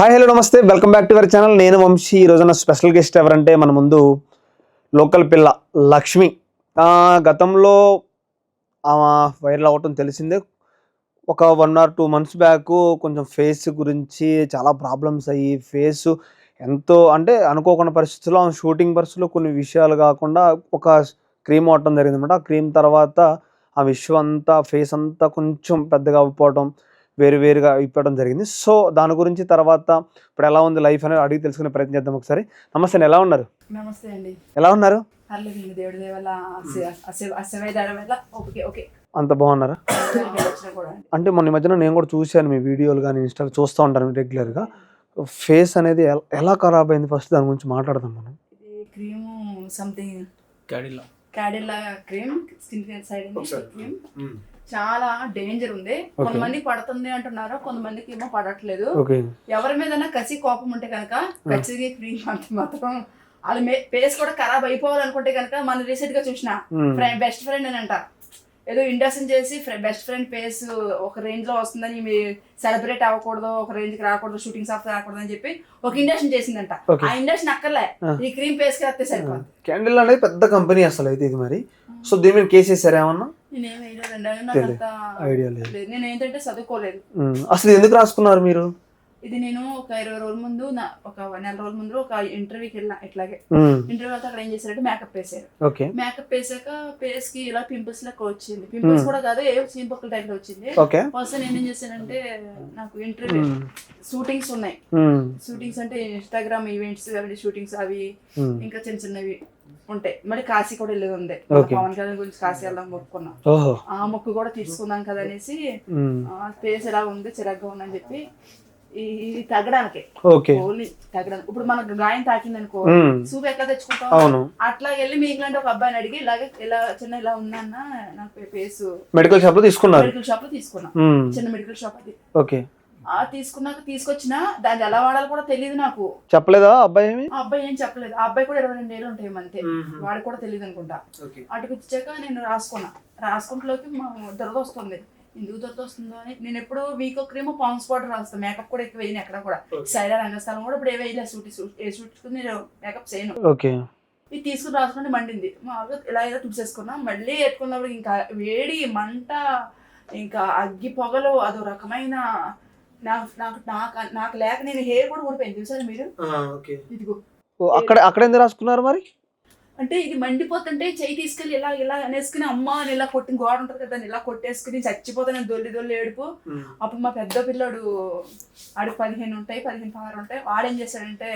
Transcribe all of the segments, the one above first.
Hi hello నమస్తే. Welcome back to our channel నేను వంశీ. ఈ రోజున స్పెషల్ గెస్ట్ ఎవరంటే మన ముందు లోకల్ పిల్ల లక్ష్మి. గతంలో ఆమె వైరల్ అవ్వటం తెలిసిందే. ఒక one or two months back కొంచెం ఫేస్ గురించి చాలా ప్రాబ్లమ్స్ అయ్యి ఫేస్ ఎంతో అంటే అనుకోకుండా పరిస్థితుల్లో ఆమె షూటింగ్ పరిస్థితుల్లో కొన్ని విషయాలు కాకుండా ఒక క్రీమ్ వాడటం జరిగిందనమాట ఆ క్రీమ్ తర్వాత ఆ విషయం అంతా ఫేస్ అంతా కొంచెం పెద్దగా అవ్వకపోవటం వేరు వేరుగా అయిపోవడం జరిగింది. సో దాని గురించి తర్వాత ఇప్పుడు ఎలా ఉంది లైఫ్ అనేది అడిగి తెలుసుకునే ప్రయత్నం చేద్దాం ఒకసారి. నమస్తే అండి, ఎలా ఉన్నారు? నమస్తే అండి. ఎలా ఉన్నారు? పర్లేదు దేవుడి దేవల్ల అసవేదడం వల్ల ఓకే ఓకే. అంత బాగున్నారా? అంటే మొన్న ఈ మధ్యన నేను కూడా చూశాను మీ వీడియోలు కానీ ఇన్స్టాలో చూస్తూ ఉంటాను రెగ్యులర్గా. ఫేస్ అనేది ఎల- ఎలా ఖరాబ్ అయింది ఫస్ట్ దాని గురించి మాట్లాడదాం మనం. ఇది cream something Cadila Cadila cream skin side cream. చాలా డేంజర్ ఉంది. కొంతమందికి పడుతుంది అంటున్నారు కొంతమందికి ఏమో పడట్లేదు. ఎవరి మీద కసి కోపం ఉంటే కనుక ఖచ్చితంగా క్రీమ్ అంత మాత్రం వాళ్ళ ఫేస్ కూడా ఖరాబ్ అయిపోవాలనుకుంటే కనుక మన రీసెంట్గా చూసిన బెస్ట్ ఫ్రెండ్ అని అంట. ఏదో ఇండక్షన్ చేసి బెస్ట్ ఫ్రెండ్ ఫేస్ ఒక రేంజ్లో వస్తుందని సెలబ్రేట్ అవ్వకూడదు ఒక రేంజ్కి రాకూడదు షూటింగ్స్ ఆఫ్ రాకూడదు అని చెప్పి ఒక ఇండక్షన్ చేసిందంట. ఆ ఇండక్షన్ అక్కర్లే. Ah. ఈ క్రీమ్ ఫేస్కి వస్తే సరిపోతుంది క్యాండిల్ అనేది పెద్ద కంపెనీ అసలు అయితే ఇది మరి. సో దీని మీద కేసు వేసారా ఏమన్నా? ఐడియా లేదు. నేను ఏంటంటే చదువుకోలేదు. అసలు ఎందుకు రాసుకున్నారు మీరు? ఇది నేను ఒక ఇరవై రోజుల ముందు నా ఒక నెల రోజుల ముందు ఒక ఇంటర్వ్యూకి వెళ్ళిన ఇట్లాగే. ఇంటర్వ్యూ అయితే అక్కడ ఏం చేశారంటే మేకప్ వేసారు మేకప్ వేసాక ఫేస్కి ఇలా పింపుల్స్ లెక్క వచ్చింది. పింపుల్స్ కూడా కాదు ఏ చీంపొక్కల టైప్లో వచ్చింది. ఫస్ట్ నేనేం చేశానంటే నాకు ఇంటర్వ్యూ షూటింగ్స్ ఉన్నాయి. షూటింగ్స్ అంటే ఇన్స్టాగ్రామ్ ఈవెంట్స్ అవి షూటింగ్స్ అవి. ఇంకా చిన్న చిన్నవి. ఉంటాయి. మరి కాశీ కూడా వెళ్ళేది ఉంది. పవన్ కళ్యాణ్ గురించి కాశీ వెళ్దాం మొక్కుకున్నాం ఆ మొక్కు కూడా తీసుకుందాం కదా అనేసి ఫేస్ ఎలా ఉంది చిరాగ్గా ఉందని చెప్పి ఈ- ఇది తగ్గడానికి. ఓన్లీ తగ్గడానికి. ఇప్పుడు మనకు గాయం తాకింది అనుకో సూప్ ఎట్లా తెచ్చుకుంటాం అట్లా వెళ్ళి మీకు ఇలాంటి ఒక అబ్బాయిని అడిగి ఇలాగే ఇలా చిన్న ఇలా ఉందన్న నాకు ఫేస్ మెడికల్ షాప్లో తీసుకున్నారు. మెడికల్ షాప్లో తీసుకున్నా. చిన్న మెడికల్ షాప్ అది. ఓకే. తీసుకున్నాక తీసుకొచ్చిన దాన్ని ఎలా వాడాలో కూడా తెలియదు నాకు. చెప్పలేదా అబ్బాయి అబ్బాయి ఏం చెప్పలేదు. ఆ అబ్బాయి కూడా ఇరవై రెండు ఏళ్ళు ఉంటాయి అంతే. వాడికి కూడా తెలియదు అనుకుంటా. ఓకే. అటుకు వచ్చాక నేను రాసుకున్నా. రాసుకుంటలోకి మా దురద వస్తుంది. ఎందుకు దురద వస్తుందో అని నేను ఎప్పుడు వీకో క్రీమ్ పాన్స్ పౌడర్ రాస్తాను మేకప్ కూడా ఎక్కువ వేయను ఎక్కడ కూడా. సైడ్ రంగస్థలం కూడా ఇప్పుడు ఏ వేయలే షూట్ ఏ షూట్ నేను మేకప్ చేయను. ఓకే. ఇది తీసుకుని రాసుకుంటే మండింది. మామూలుగా ఇలా ఇలా తుడిసేసుకున్నా. మళ్ళీ ఎట్టుకున్నప్పుడు ఇంకా వేడి మంట ఇంకా అగ్గి పొగలు అదో రకమైన నాకు నాకు నాకు నాకు లేక నేను హెయిర్ కూడా ఊడిపోయింది. చూసారు మీరు? ఓకే. ఇదిగో. అక్కడ అక్కడ ఎందుకు రాసుకున్నారు మరి? అంటే ఇది మండిపోతుంటే చెయ్యి తీసుకెళ్ళి ఇలా ఇలా అనేసుకుని అమ్మ అని ఇలా కొట్టి గోడ ఉంటుంది కదా ఇలా కొట్టేసుకుని చచ్చిపోతాను దొల్లి దొల్లి ఏడుపు. అప్పుడు మా పెద్ద పిల్లోడు ఆడికి పదిహేను ఉంటాయి పదిహేను పదహారు ఉంటాయి. వాడేం చేశాడంటే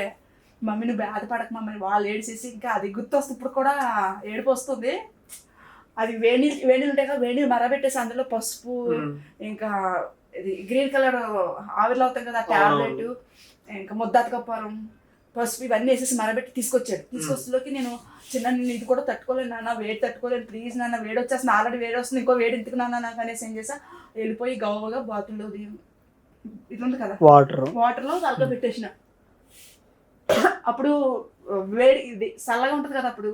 మమ్మీని బాధపడక మమ్మల్ని వాళ్ళు ఏడిచేసి ఇంకా అది గుర్తొస్తుంది ఇప్పుడు కూడా ఏడుపు వస్తుంది. అది వేడి వేడి ఉంటాయి కదా వేడి మరబెట్టేసి అందులో పసుపు ఇంకా గ్రీన్ కలర్ ఆవిరిలో అవుతాం కదా టాబ్లెట్ ఇంకా ముద్దాత కప్పారం పసుపు ఇవన్నీ వేసేసి మరబెట్టి తీసుకొచ్చాడు. తీసుకొచ్చేలోకి నేను చిన్న నేను ఇది కూడా తట్టుకోలేను నాన్న వేడి తట్టుకోలేను ప్లీజ్ నాన్న వేడి వచ్చేస్తుంది ఆల్రెడీ వేడి వస్తుంది ఇంకో వేడి ఎందుకు నాన్న నాకు అనేసి ఏం చేసా వెళ్ళిపోయి గవ్వగా బాటిల్లో ఇది ఉంది కదా. వాటర్ వాటర్లో తలక పెట్టేసిన. అప్పుడు వేడి ఇది చల్లగా ఉంటుంది కదా అప్పుడు.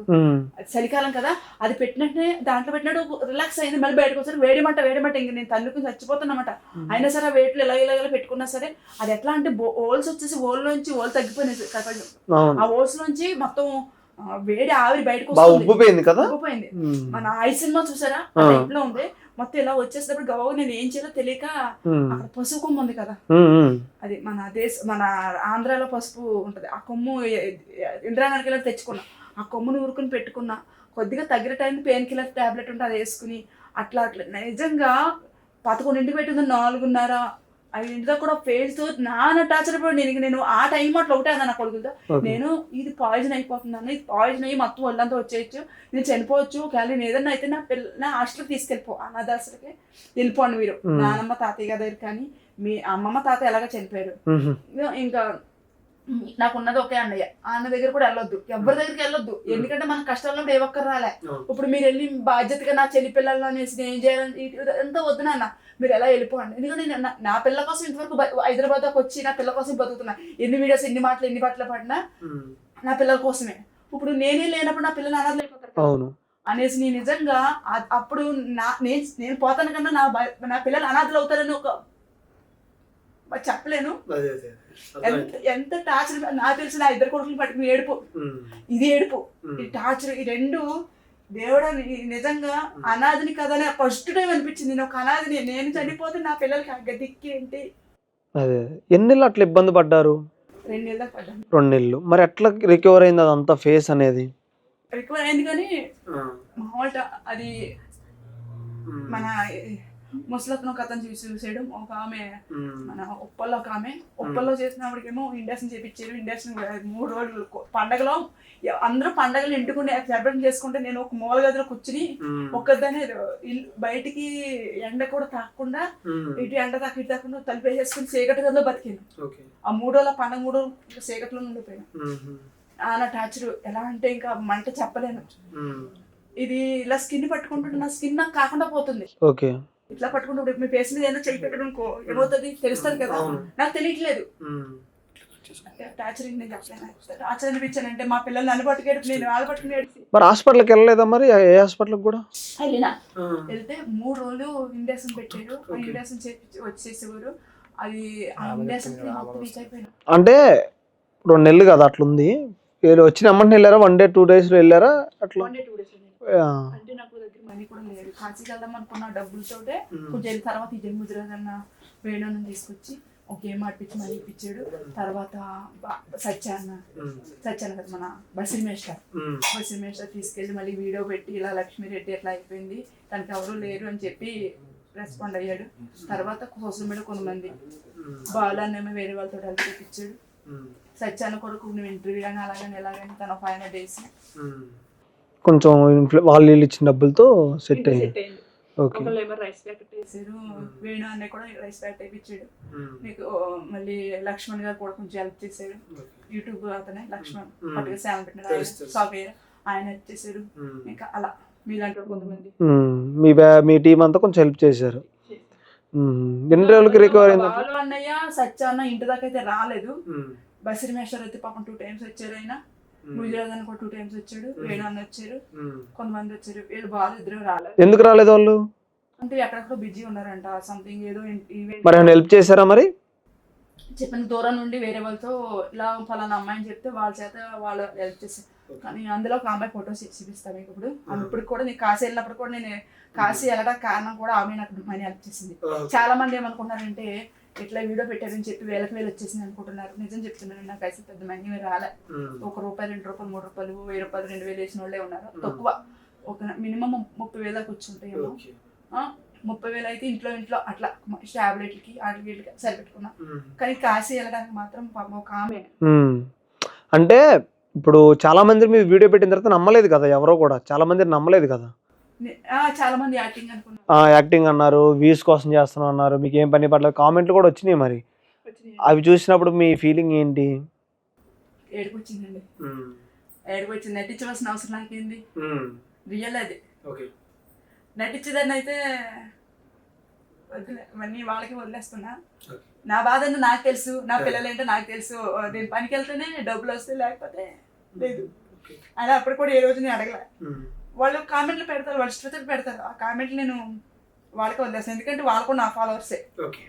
చలికాలం కదా అది పెట్టినట్టే దాంట్లో పెట్టినట్టు రిలాక్స్ అయింది. మళ్ళీ బయటకు వచ్చారు వేడి మంట వేడి మంట. ఇంక నేను తన్నుకుని చచ్చిపోతున్నమాట అయినా సరే వేట్లు ఇలా ఇలా ఇలా పెట్టుకున్నా సరే అది ఎట్లా అంటే ఓల్స్ వచ్చేసి ఓల్ నుంచి ఓల్ తగ్గిపోయినాయి. అవును. ఆ ఓల్స్ నుంచి మొత్తం వేడి ఆవిరి బయటకు ఉబ్బిపోయింది కదా? ఉబ్బిపోయింది. ఉమ్, మన ఐ సినిమా చూసారా? ఆ. టైప్లో ఉంది. మొత్తం ఇలా వచ్చేసేటప్పుడు గవ్వ నేను ఏం చేయాలో తెలియక అక్కడ పసుపు కొమ్ము ఉంది కదా. అది మన దేశ మన ఆంధ్రాలో పసుపు ఉంటది. ఆ కొమ్ము ఇంద్రానగర్కి వెళ్ళి తెచ్చుకున్నా. ఆ కొమ్మును ఊరుకుని పెట్టుకున్నా. కొద్దిగా తగ్గిన టైం పెయిన్ కిల్లర్ టాబ్లెట్ ఉంటే అది వేసుకుని అట్లా అట్లా. నిజంగా పదకొండింటికి పెట్టింది నాలుగున్నర. ఐదింటితో కూడా తో నాన్న టార్చర్ నేను నేను ఆ టైం అట్లా ఒకటే అన్నా ఓకే. నేను ఇది పాయిజన్ అయిపోతుంది అన్న ఇది పాయిజన్ అయ్యి మొత్తం ఒళ్ళంతా వచ్చేయచ్చు. నేను చనిపోవచ్చు. ఒకవేళ నేను ఏదన్నా అయితే నా పిల్ల నా హాస్టల్కి తీసుకెళ్ళిపో అనాథాశ్రకి వెళ్ళిపోండి మీరు. మ్మ్. నానమ్మ తాతయ్య గారి దగ్గర కానీ మీ అమ్మమ్మ తాత ఎలాగ చనిపోయారు. ఇంకా నాకు ఉన్నది ఒకే అన్నయ్య. ఆ అన్న దగ్గర కూడా వెళ్ళొద్దు. ఎవరి దగ్గరికి వెళ్ళొద్దు. ఎందుకంటే మన కష్టాల్లో ఏ ఒక్కరు రాలే. ఇప్పుడు మీరు వెళ్ళి బాధ్యతగా నా చెల్లి పిల్లలు అనేసి నేను ఏం చేయాలని ఎంత వద్దు నాన్న. మీరు ఎలా వెళ్ళిపోండి? ఎందుకంటే నేను నా- పిల్ల కోసం ఇంతవరకు హైదరాబాద్ దాకా వచ్చి నా పిల్ల కోసం బతుకుతున్నా. ఎన్ని వీడియోస్ ఎన్ని మాటలు ఎన్ని పాటలు పడినా నా పిల్లల కోసమే. ఇప్పుడు నేనే లేనప్పుడు నా పిల్లలు అనాథలు అయిపోతారు అనేసి నేను నిజంగా అప్పుడు నా నేను నేను పోతాను కన్నా నా నా పిల్లలు అనాథలు అవుతారని ఒక చెప్పలేను. ఎంత టార్చర్ నాకు తెలిసి నా ఇద్దరు కొడుకులు పట్టుకుని ఏడుపు. ఇది ఏడుపు. ఈ టార్చర్ ఈ రెండు దేవుడా ని- నిజంగా అనాథిని కదని ఫస్ట్ టైం అనిపించింది. నేను ఒక అనాథిని నేను చనిపోతే నా పిల్లలకి ఆ గదిక్కి ఏంటి? అదే. అట్లా ఇబ్బంది పడ్డారు? రెండు పడ్డాను రెండు నెలలు మరి ఎట్లా రికవర్ అయింది అదంతా ఫేస్ అనేది? రికవర్ అయింది కానీ మామూలు అది మన ముసలత్నం కథను చూసి చూసేయడం. ఒక ఆమె మన ఉప్పల్లో ఒక ఆమె. ఉప్పల్లో చేసినప్పటికేమో ఇండక్షన్ చేపించారు ఇండక్షన్ మూడు రోజులు పండగలో అందరూ పండగలు ఇంటికుండి సెలబ్రేట్ చేసుకుంటే నేను ఒక మూల గదిలో కూర్చుని ఒక్కదానే బయటికి ఎండ కూడా తాకుండా ఇటు ఎండ తాక ఇటు తాకుండా తలిపేసేసుకుని చీకటి గదిలో బతికాను ఆ మూడు రోజుల పండగ మూడు రోజులు చీకట్లో ఉండిపోయాను. ఆ టార్చర్. ఎలా అంటే ఇంకా మంట చెప్పలేను. ఇది ఇలా స్కిన్ పట్టుకుంటుంటే నా స్కిన్ నాకు కాకుండా పోతుంది. ఓకే. ఇట్లా పట్టుకుంటే ఇప్పుడు మీ ఫేస్ మీద ఏదైనా చెయ్యి పెట్టడం అనుకో ఏమవుతుంది? తెలుస్తుంది కదా. నాకు తెలియట్లేదు. అనిపించానంటే మా పిల్లలు నన్ను పట్టుకేడు నేను ఏడిసి. మరి హాస్పిటల్కి వెళ్ళలేదా మరి? ఏ హాస్పిటల్కి కూడా? వెళ్ళినా. వెళ్తే మూడు రోజులు ఇండక్షన్ పెట్టారు. ఆ ఇండక్షన్ చేపించి వచ్చేసేవారు. అది అంటే రెండు నెలలు కదా అట్లుంది. వీళ్ళు వచ్చిన అమ్మంటే వెళ్ళారా? వన్ డే టూ డేస్లో వెళ్ళారా? అట్లా? వన్ డే టూ డేస్ ఆ. అంటే నాకు దగ్గర మనీ కూడా లేదు కాశీకి వెళ్దాం అనుకున్న డబ్బులతోటే కొంచెం తర్వాత ఈ జన్మదిరాజన్న వేణుని తీసుకొచ్చి ఒక గేమ్ ఆడిపించి మనీ ఇప్పించాడు. తర్వాత సత్యాన్న సత్యాన్న కదా మన బసిరి మేస్టర్ బసిరి మేస్టర్ తీసుకెళ్ళి మళ్ళీ వీడియో పెట్టి ఇలా లక్ష్మీరెడ్డి ఎట్లా అయిపోయింది తనకి ఎవరు లేరు అని చెప్పి రెస్పాండ్ అయ్యాడు. తర్వాత సోషల్ మీడియా కొంతమంది బాలాన్నేమో వేరే వాళ్ళతో హెల్ప్ చూపించాడు సత్యాన్న కొడుకు నువ్వు ఇంటర్వ్యూ కానీ అలాగని ఎలాగని తన ఫైవ్ హండ్రెడ్ డేస్ కొంచెం ఇన్ఫ్లు- వాళ్ళు వీళ్ళు ఇచ్చిన డబ్బులతో సెట్ అయ్యింది ఓకే ఏమో రైస్ ప్యాకెట్ వేసారు వేణు అనే కూడా రైస్ ప్యాకెట్ వేయించాడు ఓ, మళ్ళీ లక్ష్మణ్ గారు కూడా కొంచెం హెల్ప్ చేశారు. యూట్యూబ్ అతనే లక్ష్మణ్. Hmm. పట్టుగా తెలుసు, తెలుసు. సాఫ్ట్వేర్ ఆయన హెల్ప్ చేశారు. ఇంకా అలా మీలాంటి కొంతమంది. మ్మ్. మీ బ్యా మీ టీం అంతా కొంచెం హెల్ప్ చేశారు. మ్మ్. ఎన్ని రోజులకి రికవర్ అయింది? అన్నయ్య సత్య అన్న ఇంటి దాకా అయితే రాలేదు. బసిరి మేస్టర్ అయితే పాపం టూ టైమ్స్ వచ్చారు ఆయన. గుజరాత్ అన్న కూడా టూ టైమ్స్ వచ్చాడు వేణు అన్న వచ్చారు కొంతమంది వచ్చారు వీళ్ళు బాలు ఇద్దరు రాలేదు. ఎందుకు రాలేదు వాళ్ళు? అంటే ఎక్కడెక్కడో బిజీ ఉన్నారంట సంథింగ్ ఏదో ఈవెంట్ మరి ఏమైనా హెల్ప్ చేశారా మరి? చెప్పిన దూరం నుండి వేరే వాళ్ళతో ఇలా ఫలానా అమ్మాయిని చెప్తే వాళ్ళ చేత వాళ్ళు హెల్ప్ చేస్తారు కానీ అందులో ఒక అమ్మాయి ఫొటోస్ చూపిస్తాను మీకు ఇప్పుడు. ఇప్పుడు కూడా నేను కాశీ వెళ్ళినప్పుడు కూడా నేను కాశీ వెళ్ళడానికి కారణం కూడా ఆమె నాకు మనీ హెల్ప్ చేసింది. చాలా మంది ఏమనుకున్నారంటే ఇట్లా వీడియో పెట్టారని చెప్పి వేలకు వేలు వచ్చేసింది అనుకుంటున్నారు. నిజం చెప్తున్నాను నాకు అయితే పెద్ద మనీ రాలే. ఒక రూపాయి రెండు రూపాయలు మూడు రూపాయలు వెయ్యి రూపాయలు రెండు వేలు వేసిన వాళ్ళే ఉన్నారు. తక్కువ. ఒక మినిమం ముప్పై వేల దాకా వచ్చి ఉంటాయేమో ఆ, ముప్పై వేలు అయితే ఇంట్లో ఇంట్లో అట్లా టాబ్లెట్లకి వీటికి సరిపెట్టుకున్నా. కానీ కాశీ వెళ్ళడానికి మాత్రం పాపం ఒక ఆమె. అంటే ఇప్పుడు చాలా మంది మీరు వీడియో పెట్టిన తర్వాత నమ్మలేదు కదా ఎవరో కూడా. చాలా మంది నమ్మలేదు కదా. చాలా మంది యాక్టింగ్ అనుకున్నారు. ఆ, యాక్టింగ్ అన్నారు వ్యూస్ కోసం చేస్తున్నాం అన్నారు మీకు ఏం పని పడలేదు. కామెంట్లు కూడా వచ్చినాయి మరి. అవి చూసినప్పుడు మీ ఫీలింగ్ ఏంటి? ఏడుపు వచ్చిందండి ఏడుపు వచ్చింది నటించవలసిన అవసరం నాకేంది? రియల్ అది. నటించేదాన్ని అయితే వదిలే ఇవన్నీ వాళ్ళకి వదిలేస్తున్నా. నా బాధ నాకు తెలుసు. నా పిల్లలు ఏంటో నాకు తెలుసు. నేను పనికి వెళ్తేనే డబ్బులు వస్తాయి లేకపోతే లేదు. అలా అప్పుడు కూడా ఏ రోజు నేను అడగలే. వాళ్ళు కామెంట్లు పెడతారు వాళ్ళు ఇష్టపడి పెడతారు. ఆ కామెంట్లు నేను వాళ్ళకి వదిలేస్తాను. ఎందుకంటే వాళ్ళు కూడా నా ఫాలోవర్సే ఓకే.